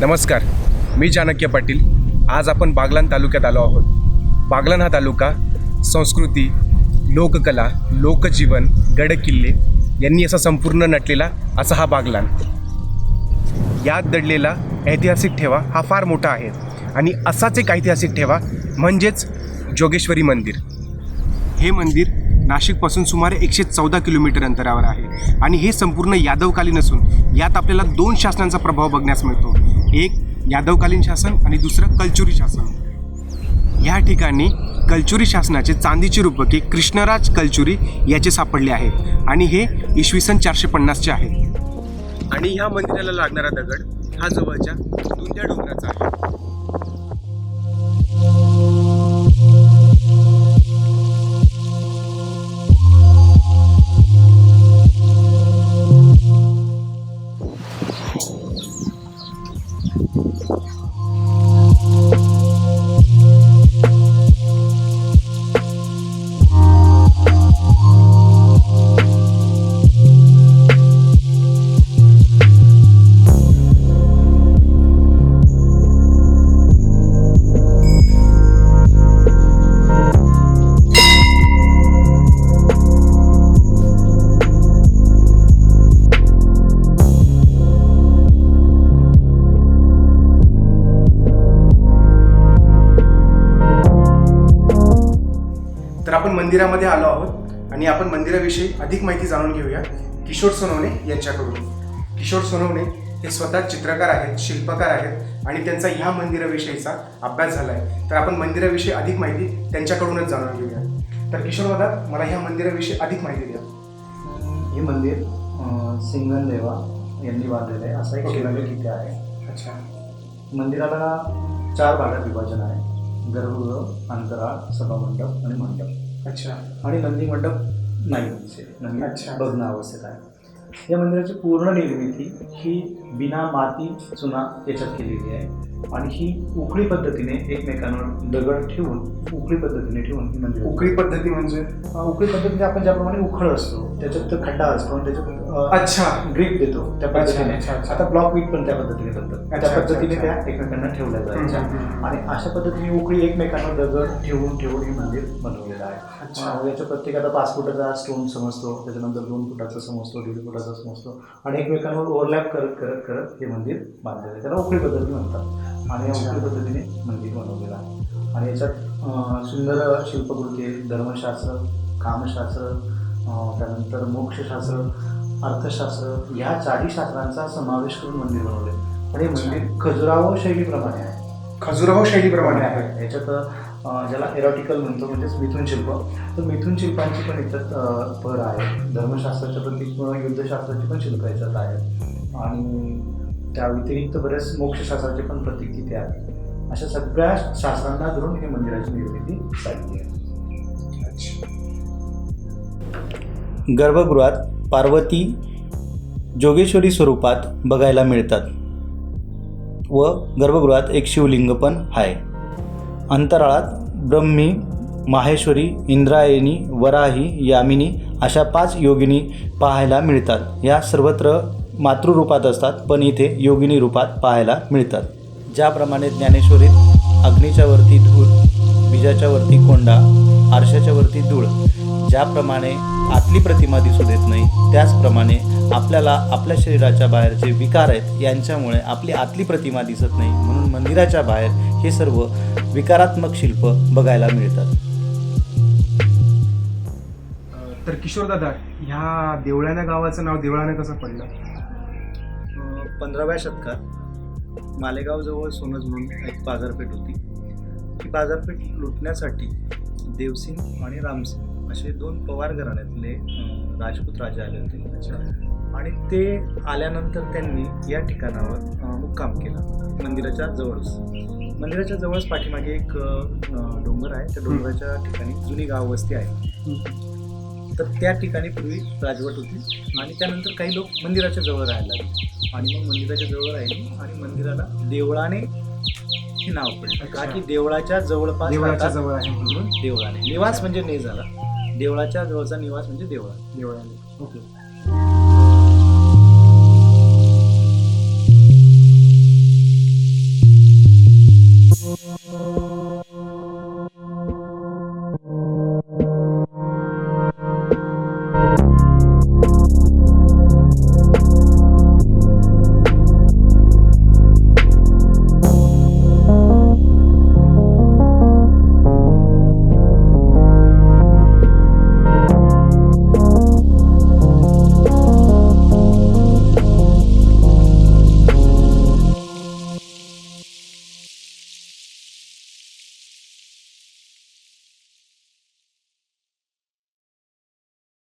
नमस्कार मी चाणक्य पाटील. आज आपण बागलान तालुक्यात आलो आहोत. बागलान हा तालुका संस्कृती लोककला लोकजीवन गडकिल्ले यांनी असा संपूर्ण नटलेला असा हा बागलान. यात दडलेला ऐतिहासिक ठेवा हा फार मोठा आहे आणि असाच एक ऐतिहासिक ठेवा म्हणजेच जोगेश्वरी मंदिर. हे मंदिर नाशिकपासून सुमारे एकशे चौदा किलोमीटर अंतरावर आहे आणि हे संपूर्ण यादवकालीन असून यात आपल्याला दोन शासनांचा प्रभाव बघण्यास मिळतो. एक यादवकालीन शासन आणि दुसरं कलचुरी शासन. या ठिकाणी कलचुरी शासनाचे चांदीचे रूपके कृष्णराज कलचुरी याचे सापडले आहेत आणि हे इसवी सन चारशे पन्नासचे आहे. आणि ह्या मंदिराला लागणारा दगड हा जवळच्या दुंद्या डोंगराचा आहे. Yeah. आपण मंदिरामध्ये आलो आहोत आणि आपण मंदिराविषयी अधिक माहिती जाणून घेऊया किशोर सोनवणे यांच्याकडून. किशोर सोनवणे हे स्वतः चित्रकार आहेत शिल्पकार आहेत आणि त्यांचा ह्या मंदिराविषयीचा अभ्यास झाला आहे तर आपण मंदिराविषयी अधिक माहिती त्यांच्याकडूनच जाणून घेऊया. तर किशोर दादा मला ह्या मंदिराविषयी अधिक माहिती द्या. हे मंदिर सिंगनदेवा यांनी बांधलेलं आहे. असा एक. शिलालेख इथे आहे. अच्छा. मंदिराला चार भागात विभाजन आहे. गर्भगृह अंतराळ सभामंडप आणि मंडप. अच्छा. आणि नंदी मंडप नाही म्हणजे नंदी अच्छा. भग्न अवस्थेत आहे. या मंदिराची पूर्ण निर्मिती ही बिना माती चुना याच्यात केलेली आहे. आणि ही उकळी पद्धतीने एकमेकांवर दगड ठेवून उकळी पद्धतीने ठेवून ही मंदिर उकळी पद्धती म्हणजे? उकळी पद्धतीने आपण ज्याप्रमाणे उखळ असतो त्याच्यात तो खड्डा असतो आणि त्याच्यात अच्छा. ग्रीप देतो त्या पद्धतीने. आता ब्लॉक वीट पण त्या पद्धतीने अच्छा, त्या पद्धतीने. त्या एकमेकांना ठेवल्या हम्म. आणि अशा पद्धतीने उकळी एकमेकांवर दगड ठेवून ठेवून हे मंदिर बनवलेलं आहे. याच्या प्रत्येक आता पाच फुटाचा स्टोन समजतो त्याच्यानंतर दोन फुटाचा समजतो दीड फुटाचा समजतो. आणि एकमेकांवर ओव्हरलॅप करत करत करत हे मंदिर बांधलेलं आहे. त्याला उकळी पद्धती म्हणतात. आणि या. उकळी पद्धतीने मंदिर बनवलेलं आहे. आणि याच्यात सुंदर शिल्पकृती धर्मशास्त्र कामशास्त्र त्यानंतर मोक्षशास्त्र अर्थशास्त्र ह्या चारही शास्त्रांचा समावेश करून मंदिर बनवले. आणि हे मंदिर खजुराहो शैलीप्रमाणे आहे. खजुराहो शैलीप्रमाणे आहे. याच्यात ज्याला एरोटिकल म्हणतो म्हणजेच मिथुन शिल्प. तर मिथुन शिल्पांची पण याच्यात भर आहे. धर्मशास्त्राच्या पण किंवा युद्धशास्त्राची पण शिल्प याच्यात आहेत. आणि त्या व्यतिरिक्त बरेच मोक्षशास्त्राचे पण प्रतीक तिथे आहेत. अशा सगळ्या शास्त्रांना धरून हे मंदिराची निर्मिती झाली आहे. गर्भगृहात पार्वती जोगेश्वरी स्वरूपात बघायला मिळतात व गर्भगृहात एक शिवलिंग पण आहे. अंतराळात ब्रह्मी माहेश्वरी इंद्रायणी वराही यामिनी अशा पाच योगिनी पाहायला मिळतात. या सर्वत्र मातृरूपात असतात पण इथे योगिनी रूपात पाहायला मिळतात. ज्याप्रमाणे ज्ञानेश्वरीत अग्नीच्या वरती धूळ बीजाच्या वरती कोंडा आरशाच्या वरती धूळ ज्याप्रमाणे आतली प्रतिमा दिसू देत नाही त्याचप्रमाणे आपल्याला आपल्या शरीराच्या बाहेर जे विकार आहेत यांच्यामुळे आपली आतली प्रतिमा दिसत नाही. म्हणून मंदिराच्या बाहेर हे सर्व विकारात्मक शिल्प बघायला मिळतात. तर किशोर दादा ह्या देवळाण्या गावाचं नाव देवळाणं कसं पडलं? पंधराव्या शतकात मालेगावजवळ सोनज म्हणून एक बाजारपेठ होती. ही बाजारपेठ लुटण्यासाठी देवसिंग आणि रामसिंग असे दोन पवार घराण्यातले राजपूत राजे आले होते आणि ते आल्यानंतर त्यांनी या ठिकाणावर मुक्काम केला मंदिराच्या जवळच. मंदिराच्या जवळच पाठीमागे एक डोंगर आहे. त्या डोंगराच्या ठिकाणी जुनी गाव वस्ती आहे. तर त्या ठिकाणी पूर्वी राजवट होती आणि त्यानंतर काही लोक मंदिराच्या जवळ राहायला लागले. आणि मग मंदिराच्या जवळ राहिली आणि मंदिराला देवळाने हे नाव पडलं. का की देवळाच्या जवळपास देवळाच्या जवळ आहे म्हणून. देवळाने. निवास म्हणजे ने झाला. देवळाच्या जवळचा निवास म्हणजे देवळा देवळाने ओके.